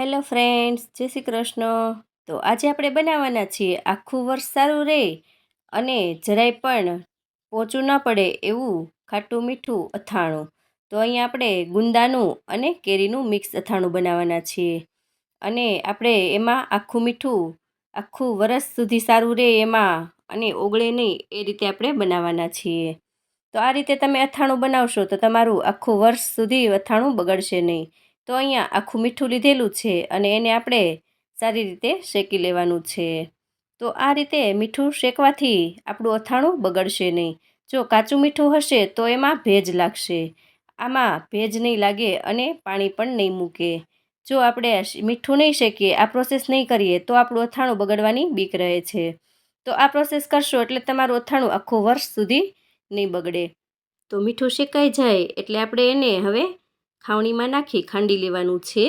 Hello friends, જય શ્રી કૃષ્ણ. તો આજે આપણે બનાવવાના છીએ આખું વર્ષ સારું રહે અને જરાય પણ પોચું ન પડે એવું ખાટું મીઠું અથાણું. તો અહીંયા આપણે ગુંદાનું અને કેરીનું મિક્સ અથાણું બનાવવાના છીએ. અને આપણે એમાં આખું મીઠું, આખું વરસ સુધી સારું રહે એમાં અને ઓગળે નહીં એ રીતે આપણે બનાવવાના છીએ. તો આ રીતે તમે અથાણું બનાવશો તો તમારું આખું વર્ષ સુધી અથાણું બગડશે નહીં. તો અહીંયા આખું મીઠું લીધેલું છે અને એને આપણે સારી રીતે શેકી લેવાનું છે. તો આ રીતે મીઠું શેકવાથી આપણું અથાણું બગડશે નહીં. જો કાચું મીઠું હશે તો એમાં ભેજ લાગશે. આમાં ભેજ નહીં લાગે અને પાણી પણ નહીં મૂકે. જો આપણે મીઠું નહીં શેકીએ, આ પ્રોસેસ નહીં કરીએ, તો આપણું અથાણું બગડવાની બીક રહે છે. તો આ પ્રોસેસ કરશો એટલે તમારું અથાણું આખું વર્ષ સુધી નહીં બગડે. તો મીઠું શેકાઈ જાય એટલે આપણે એને હવે ખાવણીમાં નાખી ખાંડી લેવાનું છે.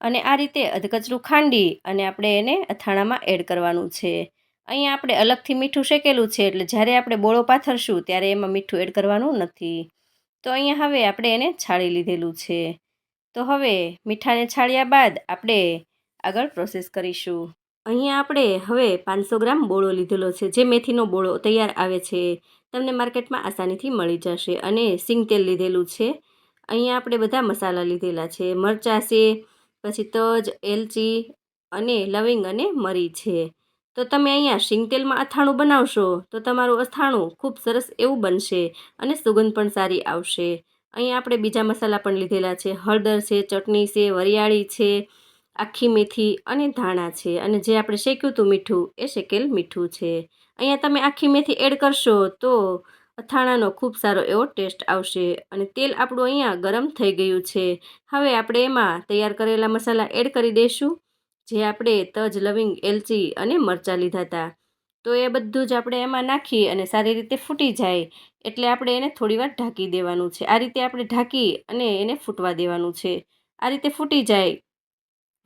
અને આ રીતે અધકચરું ખાંડી અને આપણે એને અથાણામાં એડ કરવાનું છે. અહીંયા આપણે અલગથી મીઠું શેકેલું છે એટલે જ્યારે આપણે બોળો પાથરશું ત્યારે એમાં મીઠું એડ કરવાનું નથી. તો અહીંયા હવે આપણે એને છાળી લીધેલું છે. તો હવે મીઠાને છાળ્યા બાદ આપણે આગળ પ્રોસેસ કરીશું. અહીંયા આપણે હવે પાંચસો ગ્રામ બોળો લીધેલો છે જે મેથીનો બોળો તૈયાર આવે છે. તમને માર્કેટમાં આસાનીથી મળી જશે અને સિંગ તેલ લીધેલું છે. અહીંયા આપણે બધા મસાલા લીધેલા છે. મરચાં છે, પછી તજ, એલચી અને લવિંગ અને મરી છે. તો તમે અહીંયા શીંગતેલમાં અથાણું બનાવશો તો તમારું અથાણું ખૂબ સરસ એવું બનશે અને સુગંધ પણ સારી આવશે. અહીંયા આપણે બીજા મસાલા પણ લીધેલા છે. હળદર છે, ચટણી છે, વરિયાળી છે, આખી મેથી અને ધાણા છે. અને જે આપણે શેક્યું હતું મીઠું એ શેકેલ મીઠું છે. અહીંયા તમે આખી મેથી એડ કરશો તો અથાણાનો ખૂબ સારો એવો ટેસ્ટ આવશે. અને તેલ આપણું અહીંયા ગરમ થઈ ગયું છે. હવે આપણે એમાં તૈયાર કરેલા મસાલા એડ કરી દઈશું. જે આપણે તજ, લવિંગ, એલચી અને મરચાં લીધા હતા. તો એ બધું જ આપણે એમાં નાખી અને સારી રીતે ફૂટી જાય. એટલે આપણે એને થોડીવાર ઢાંકી દેવાનું છે. આ રીતે આપણે ઢાંકી અને એને ફૂટવા દેવાનું છે. આ રીતે ફૂટી જાય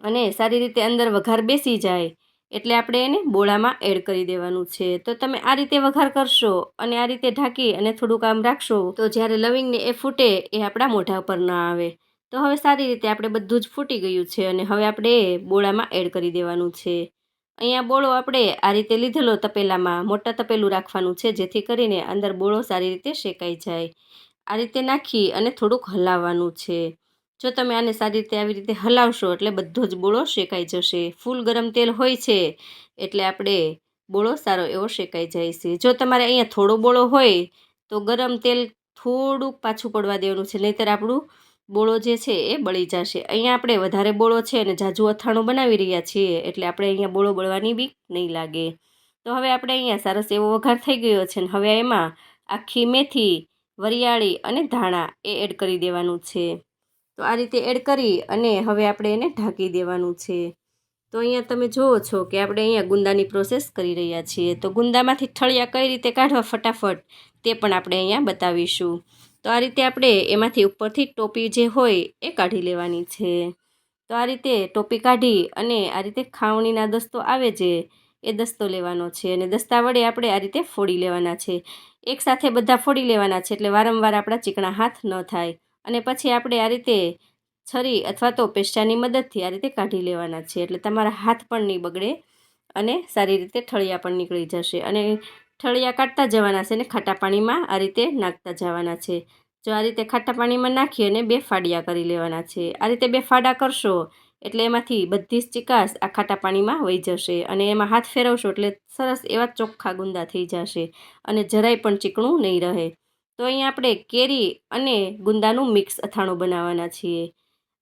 અને સારી રીતે અંદર વઘાર બેસી જાય. એટલે આપણે એને બોળામાં એડ કરી દેવાનું છે. તો તમે આ રીતે વઘાર કરશો અને આ રીતે ઢાંકી અને થોડુંક આમ રાખશો તો જ્યારે લવિંગને એ ફૂટે એ આપણા મોઢા પર ન આવે. તો હવે સારી રીતે આપણે બધું જ ફૂટી ગયું છે અને હવે આપણે બોળામાં એડ કરી દેવાનું છે. અહીંયા બોળો આપણે આ રીતે લીધેલો તપેલામાં, મોટા તપેલું રાખવાનું છે જેથી કરીને અંદર બોળો સારી રીતે શેકાઈ જાય. આ રીતે નાખી અને થોડુંક હલાવવાનું છે. જો તમે આને સારી રીતે આવી રીતે હલાવશો એટલે બધો જ બોળો શેકાઈ જશે. ફૂલ ગરમ તેલ હોય છે એટલે આપણે બોળો સારો એવો શેકાઈ જાય છે. જો તમારે અહીંયા થોડો બોળો હોય તો ગરમ તેલ થોડુંક પાછું પડવા દેવાનું છે, નહીંતર આપણું બોળો જે છે એ બળી જશે. અહીંયા આપણે વધારે બોળો છે અને જાજુ અથાણું બનાવી રહ્યા છીએ એટલે આપણે અહીંયા બોળો બળવાની બી નહીં લાગે. તો હવે આપણે અહીંયા સરસ એવો વઘાર થઈ ગયો છે ને હવે એમાં આખી મેથી, વરિયાળી અને ધાણા એ એડ કરી દેવાનું છે. તો આ રીતે એડ કરી અને હવે આપણે એને ઢાંકી દેવાનું છે. તો અહીંયા તમે જુઓ છો કે આપણે અહીંયા ગુંદાની પ્રોસેસ કરી રહ્યા છીએ. તો ગુંદામાંથી ઠળિયા કઈ રીતે કાઢવા ફટાફટ તે પણ આપણે અહીંયા બતાવીશું. તો આ રીતે આપણે એમાંથી ઉપરથી ટોપી જે હોય એ કાઢી લેવાની છે. તો આ રીતે ટોપી કાઢી અને આ રીતે ખાવણીના દસ્તો આવે છે એ દસ્તો લેવાનો છે અને દસ્તા વડે આપણે આ રીતે ફોડી લેવાના છે. એકસાથે બધા ફોડી લેવાના છે એટલે વારંવાર આપણા ચીકણા હાથ ન થાય. અને પછી આપણે આ રીતે છરી અથવા તો પેસ્ટાની મદદથી આ રીતે કાઢી લેવાના છે. એટલે તમારા હાથ પણ નહીં બગડે અને સારી રીતે ઠળિયા પણ નીકળી જશે. અને ઠળિયા કાઢતા જવાના છે અને ખાટા પાણીમાં આ રીતે નાખતા જવાના છે. જો આ રીતે ખાટા પાણીમાં નાખી અને બે ફાડિયા કરી લેવાના છે. આ રીતે બે ફાડા કરશો એટલે એમાંથી બધી જ ચિકાસ આ ખાટા પાણીમાં વહી જશે અને એમાં હાથ ફેરવશો એટલે સરસ એવા ચોખ્ખા ગુંદા થઈ જશે અને જરાય પણ ચીકણું નહીં રહે. તો અહીંયા આપણે કેરી અને ગુંદાનું મિક્સ અથાણું બનાવવાના છીએ.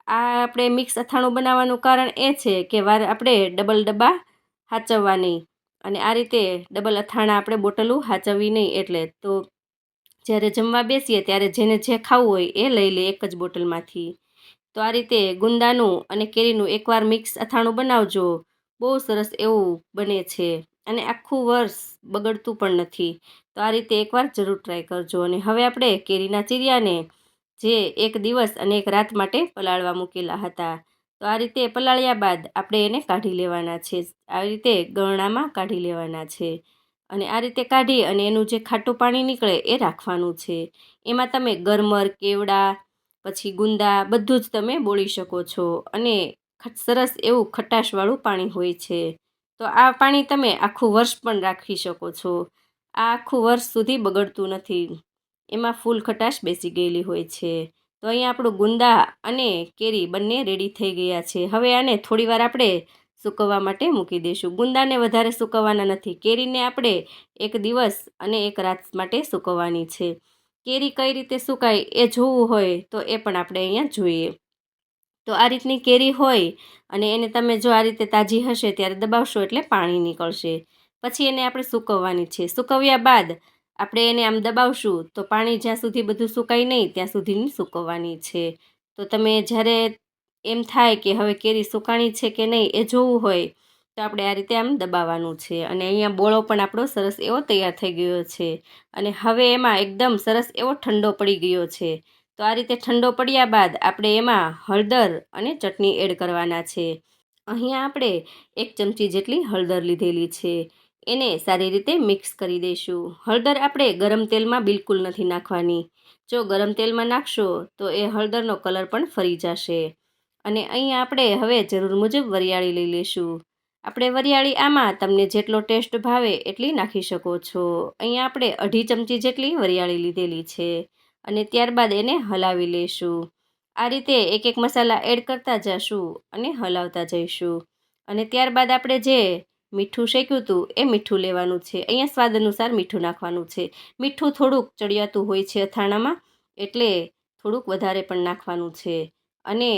આ આપણે મિક્સ અથાણું બનાવવાનું કારણ એ છે કે વાર આપણે ડબલ ડબ્બા હાચવવા નહીં અને આ રીતે ડબલ અથાણા આપણે બોટલું હાચવવી નહીં એટલે. તો જ્યારે જમવા બેસીએ ત્યારે જેને જે ખાવું હોય એ લઈ લે એક જ બોટલમાંથી. તો આ રીતે ગુંદાનું અને કેરીનું એકવાર મિક્સ અથાણું બનાવજો. બહુ સરસ એવું બને છે. અને આખું વર્ષ બગડતું પણ નથી. તો આ રીતે એકવાર જરૂર ટ્રાય કરજો. અને હવે આપણે કેરીના ચીરિયાને જે એક દિવસ અને એક રાત માટે પલાળવા મૂકેલા હતા. તો આ રીતે પલાળ્યા બાદ આપણે એને કાઢી લેવાના છે. આવી રીતે ગરણામાં કાઢી લેવાના છે. અને આ રીતે કાઢી અને એનું જે ખાટું પાણી નીકળે એ રાખવાનું છે. એમાં તમે ગરમર, કેવડા, પછી ગુંદા બધું જ તમે બોળી શકો છો. અને સરસ એવું ખટાશવાળું પાણી હોય છે. તો આ પાણી તમે આખું વર્ષ પણ રાખી શકો છો. આખું વર્ષ સુધી બગડતું નથી. એમાં ફૂલ ખટાશ બેસી ગયેલી હોય છે. તો અહીંયા આપણું ગુંદા અને કેરી બંને રેડી થઈ ગયા છે. હવે આને થોડીવાર આપણે સૂકવવા માટે મૂકી દઈશું. ગુંદાને વધારે સૂકવવાના નથી. કેરીને આપણે એક દિવસ અને એક રાત માટે સૂકવવાની છે. કેરી કઈ રીતે સુકાય એ જોવું હોય તો એ પણ આપણે અહીંયા જોઈએ. તો આ રીતની કેરી હોય અને એને તમે જો આ રીતે તાજી હશે ત્યારે દબાવશો એટલે પાણી નીકળશે. પછી એને આપણે સૂકવવાની છે. સૂકવ્યા બાદ આપણે એને આમ દબાવશું તો પાણી જ્યાં સુધી બધું સુકાય નહીં ત્યાં સુધીની સૂકવવાની છે. તો તમે જ્યારે એમ થાય કે હવે કેરી સુકાણી છે કે નહીં એ જોવું હોય તો આપણે આ રીતે આમ દબાવવાનું છે. અને અહીંયા બોળો પણ આપણો સરસ એવો તૈયાર થઈ ગયો છે. અને હવે એમાં એકદમ સરસ એવો ઠંડો પડી ગયો છે. તો આ રીતે ઠંડો પડ્યા બાદ આપણે એમાં હળદર અને ચટણી એડ કરવાના છે. અહીંયા આપણે એક ચમચી જેટલી હળદર લીધેલી છે. એને સારી રીતે મિક્સ કરી દઈશું. હળદર આપણે ગરમ તેલમાં બિલકુલ નથી નાખવાની. જો ગરમ તેલમાં નાખશો, તો એ હળદરનો કલર પણ ફરી જશે. અને અહીંયા આપણે હવે જરૂર મુજબ વરિયાળી લઈ લઈશું. આપણે વરિયાળી આમાં તમને જેટલો ટેસ્ટ ભાવે એટલી નાખી શકો છો. અહીંયા આપણે અઢી ચમચી જેટલી વરિયાળી લીધેલી છે. અને ત્યારબાદ એને હલાવી લઈશું. આ રીતે એક એક મસાલા એડ કરતા જઈશું અને હલાવતા જઈશું. અને ત્યારબાદ આપણે જે મીઠું શેક્યું હતું એ મીઠું લેવાનું છે. અહીંયા સ્વાદ અનુસાર મીઠું નાખવાનું છે. મીઠું થોડુંક ચડિયાતું હોય છે અથાણામાં, એટલે થોડુંક વધારે પણ નાખવાનું છે. અને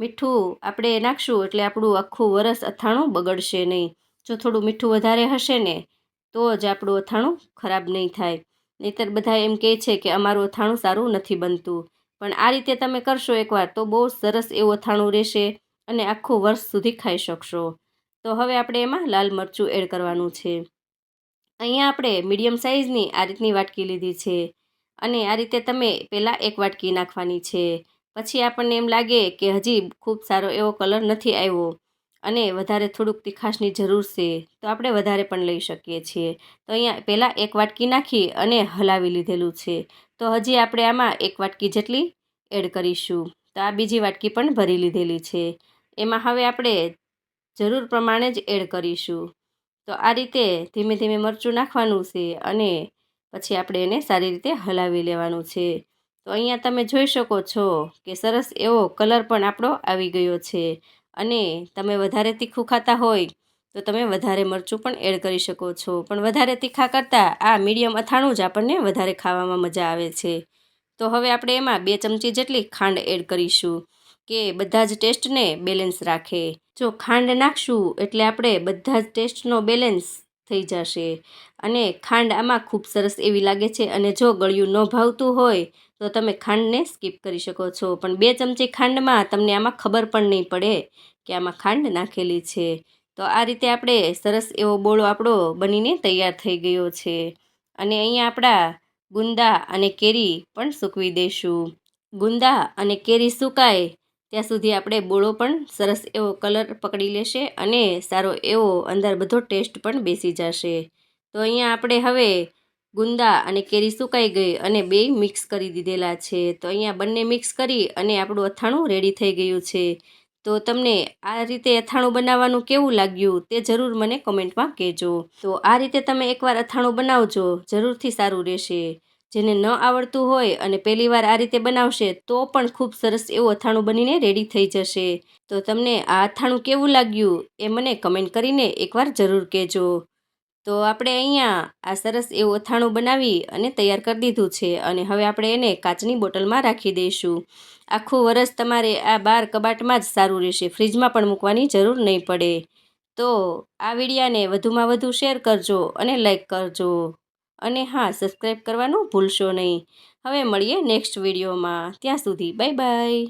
મીઠું આપણે નાખશું એટલે આપણું આખું વરસ અથાણું બગડશે નહીં. જો થોડું મીઠું વધારે હશે ને, તો જ આપણું અથાણું ખરાબ નહીં થાય. નહીંતર બધા એમ કહે છે કે અમારું અથાણું સારું નથી બનતું. પણ આ રીતે તમે કરશો એકવાર તો બહુ સરસ એવું અથાણું રહેશે અને આખું વર્ષ સુધી ખાઈ શકશો. તો હવે આપણે એમાં લાલ મરચું એડ કરવાનું છે. અહીંયા આપણે મીડિયમ સાઇઝની આ રીતની વાટકી લીધી છે અને આ રીતે તમે પહેલાં એક વાટકી નાખવાની છે. પછી આપણને એમ લાગે કે હજી ખૂબ સારો એવો કલર નથી આવ્યો અને વધારે થોડુંક તીખાશની જરૂર છે, તો આપણે વધારે પણ લઈ શકીએ છીએ. તો અહીંયા પહેલાં એક વાટકી નાખી અને હલાવી લીધેલું છે. તો હજી આપણે આમાં એક વાટકી જેટલી એડ કરીશું. તો આ બીજી વાટકી પણ ભરી લીધેલી છે. એમાં હવે આપણે જરૂર પ્રમાણે જ એડ કરીશું. તો આ રીતે ધીમે ધીમે મરચું નાખવાનું છે અને પછી આપણે એને સારી રીતે હલાવી લેવાનું છે. તો અહીંયા તમે જોઈ શકો છો કે સરસ એવો કલર પણ આપણો આવી ગયો છે. અને તમે વધારે તીખું ખાતા હોય તો તમે વધારે મરચું પણ એડ કરી શકો છો. પણ વધારે તીખા કરતાં આ મીડિયમ અથાણું જ આપણને વધારે ખાવામાં મજા આવે છે. તો હવે આપણે એમાં બે ચમચી જેટલી ખાંડ એડ કરીશું. કે બધા જ ટેસ્ટને બેલેન્સ રાખે. જો ખાંડ નાખશું એટલે આપણે બધા જ ટેસ્ટનો બેલેન્સ થઈ જશે. અને ખાંડ આમાં ખૂબ સરસ એવી લાગે છે અને જો ગળ્યું ન ભાવતું હોય, તો તમે ખાંડને સ્કીપ કરી શકો છો. પણ બે ચમચી ખાંડમાં તમને આમાં ખબર પણ નહીં પડે કે આમાં ખાંડ નાખેલી છે. તો આ રીતે આપણે સરસ એવો બોળો આપણો બનીને તૈયાર થઈ ગયો છે. અને અહીંયા આપણા ગુંદા અને કેરી પણ સૂકવી દઈશું. ગુંદા અને કેરી સુકાય ત્યાં સુધી આપણે બોળો પણ સરસ એવો કલર પકડી લેશે અને સારો એવો અંદર બધો ટેસ્ટ પણ બેસી જશે. તો અહીંયા આપણે હવે ગુંદા અને કેરી સુકાઈ ગઈ અને બે મિક્સ કરી દીધેલા છે. તો અહીંયા બંને મિક્સ કરી અને આપણું અથાણું રેડી થઈ ગયું છે. તો તમને આ રીતે અથાણું બનાવવાનું કેવું લાગ્યું તે જરૂર મને કમેન્ટમાં કહેજો. તો આ રીતે તમે એકવાર અથાણું બનાવજો. જરૂરથી સારું રહેશે. જેને ન આવડતું હોય અને પહેલીવાર આ રીતે બનાવશે, તો પણ ખૂબ સરસ એવું અથાણું બનીને રેડી થઈ જશે. તો તમને આ અથાણું કેવું લાગ્યું એ મને કમેન્ટ કરીને એકવાર જરૂર કહેજો. તો આપણે અહીંયા આ સરસ એવું અથાણું બનાવી અને તૈયાર કરી દીધું છે અને હવે આપણે એને કાચની બોટલમાં રાખી દઈશું. આખું વરસ તમારે આ બાર કબાટમાં જ સારું રહેશે, ફ્રીજમાં પણ મૂકવાની જરૂર નહીં પડે. તો આ વિડીયાને વધુમાં વધુ શેર કરજો અને લાઈક કરજો. અને હા સબસ્ક્રાઈબ કરવાનું ભૂલશો નહીં. હવે મળીએ નેક્સ્ટ વિડીયોમાં ત્યાં સુધી બાય બાય